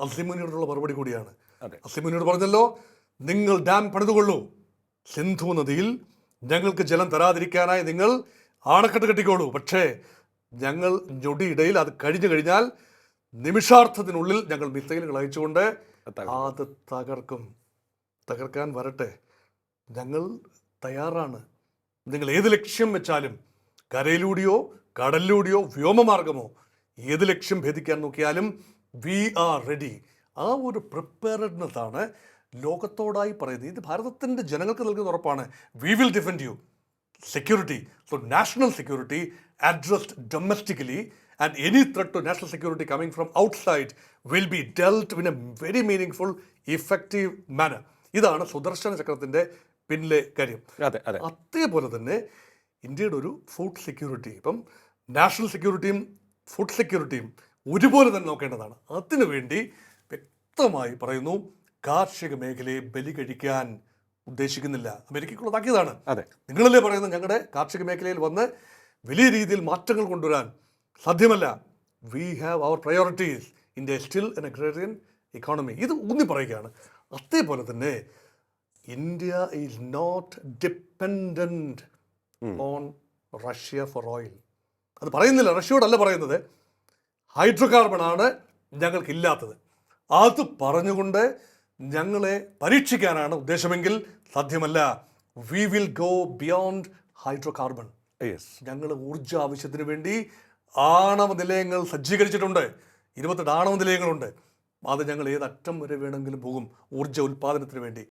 അസിമുനിയോടുള്ള മറുപടി കൂടിയാണ്. അസിമുനിയോട് പറഞ്ഞല്ലോ നിങ്ങൾ ഡാം പണിതുകൊള്ളൂ. സിന്ധു നദിയിൽ ഞങ്ങൾക്ക് ജലം തരാതിരിക്കാനായി നിങ്ങൾ ആണക്കെട്ട് കെട്ടിക്കോളൂ. പക്ഷേ ഞങ്ങൾ ഞൊടിയിടയിൽ അത് കഴിഞ്ഞു കഴിഞ്ഞാൽ നിമിഷാർത്ഥത്തിനുള്ളിൽ ഞങ്ങൾ മിസൈലുകൾ അയച്ചുകൊണ്ട്. അത് തകർക്കും. തകർക്കാൻ വരട്ടെ. ഞങ്ങൾ തയ്യാറാണ്. നിങ്ങൾ ഏത് ലക്ഷ്യം വെച്ചാലും കരയിലൂടെയോ കടലിലൂടെയോ വ്യോമമാർഗമോ ഏത് ലക്ഷ്യം ഭേദിക്കാൻ നോക്കിയാലും വി ആർ റെഡി. ആ ഒരു പ്രിപ്പയർഡ്നെസ് ആണ് ലോകത്തോടായി പറയുന്നത്. ഇത് ഭാരതത്തിന്റെ ജനങ്ങൾക്ക് നൽകുന്ന ഉറപ്പാണ്. We will defend you. security. So national security addressed domestically and any threat to national security coming from outside will be dealt in a very meaningful, effective manner. ഇതാണ് സുദർശന ചക്രത്തിന്റെ പിന്നിലെ കാര്യം. അതെ അതെ. അതേപോലെ തന്നെ ഇന്ത്യയുടെ ഒരു ഫുഡ് സെക്യൂരിറ്റി. ഇപ്പം നാഷണൽ സെക്യൂരിറ്റിയും ഫുഡ് സെക്യൂരിറ്റിയും ഒരുപോലെ തന്നെ നോക്കേണ്ടതാണ്. അതിനുവേണ്ടി വ്യക്തമായി പറയുന്നു കാർഷിക മേഖലയെ ബലി കഴിക്കാൻ ഉദ്ദേശിക്കുന്നില്ല. അമേരിക്കക്കുള്ളതാക്കിയതാണ് അതെ. നിങ്ങളല്ലേ പറയുന്നത് ഞങ്ങളുടെ കാർഷിക മേഖലയിൽ വന്ന് വലിയ രീതിയിൽ മാറ്റങ്ങൾ കൊണ്ടുവരാൻ സാധ്യമല്ല. We have our priorities India still an agrarian economy ഇത് ഊന്നി പറയുകയാണ്. അതേപോലെ തന്നെ India is not dependent on Russia for oil അത് പറയുന്നില്ല. റഷ്യയോടല്ല പറയുന്നത്. ഹൈഡ്രോ കാർബൺ ആണ് ഞങ്ങൾക്കില്ലാത്തത്. അത് പറഞ്ഞുകൊണ്ട് ഞങ്ങളെ പരീക്ഷിക്കാനാണ് ഉദ്ദേശമെങ്കിൽ സാധ്യമല്ല. We will go beyond hydrocarbon yes ഞങ്ങൾ ഊർജ ആവശ്യത്തിന് വേണ്ടി ആണവ നിലയങ്ങൾ സജ്ജീകരിച്ചിട്ടുണ്ട്. ഇരുപത്തെട്ട് ആണവ നിലയങ്ങളുണ്ട്. അത് ഞങ്ങൾ ഏതറ്റം വരെ വേണമെങ്കിലും പോകും. ഊർജ ഉൽപ്പാദനത്തിന് വേണ്ടി.